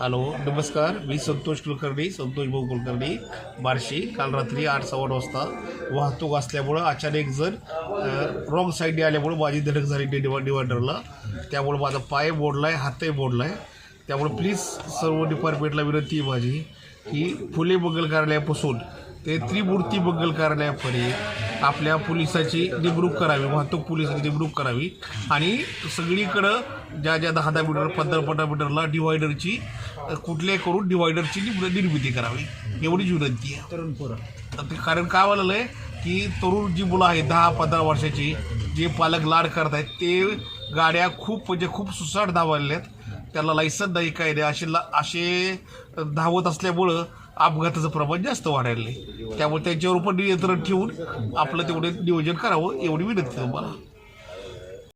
Hello नमस्कार. मी संतोष कुलकर्णी संतोष भाऊ कुलकर्णी. बार्शी काल रात्री आठ सव्वा आठ वाजता वाहतूक असल्यामुळं अचानक जर रॉंग साईडने आल्यामुळं माझी धडक झाली डिवा डिवायडरला त्यामुळं माझा पाय मोडला आहे हातही मोडला आहे त्यामुळे प्लीज सर्व डिपार्टमेंटला विनंती आहे माझी की फुले मंगल कार्यालयापासून ते त्रिमूर्ती मंगल कार्यालयापर्यंत आपल्या पोलिसाची नेमणूक करावी वाहतूक पोलिसाची नेमणूक करावी. आणि सगळीकडं ज्या ज्या दहा दहा मीटर पंधरा पंधरा मीटरला डिवायडरची अ, कुठल्याही करून डिवायडरची निर्मिती करावी. एवढीच विनंती आहे. तरुण पोरं. कारण काय झालेलं आहे की तरुण जी मुलं आहेत दहा पंधरा वर्षाची जे पालक लाड करत आहेत ते गाड्या खूप म्हणजे खूप सुसाट धावलेल्या आहेत. त्याला लायसन नाही काही नाही. असे ला असे धावत असल्यामुळं अपघाताचं प्रमाण जास्त वाढायला आहे त्यामुळे त्यांच्यावर पण नियंत्रण ठेवून आपलं तेवढे नियोजन करावं एवढी विनंती तुम्हाला.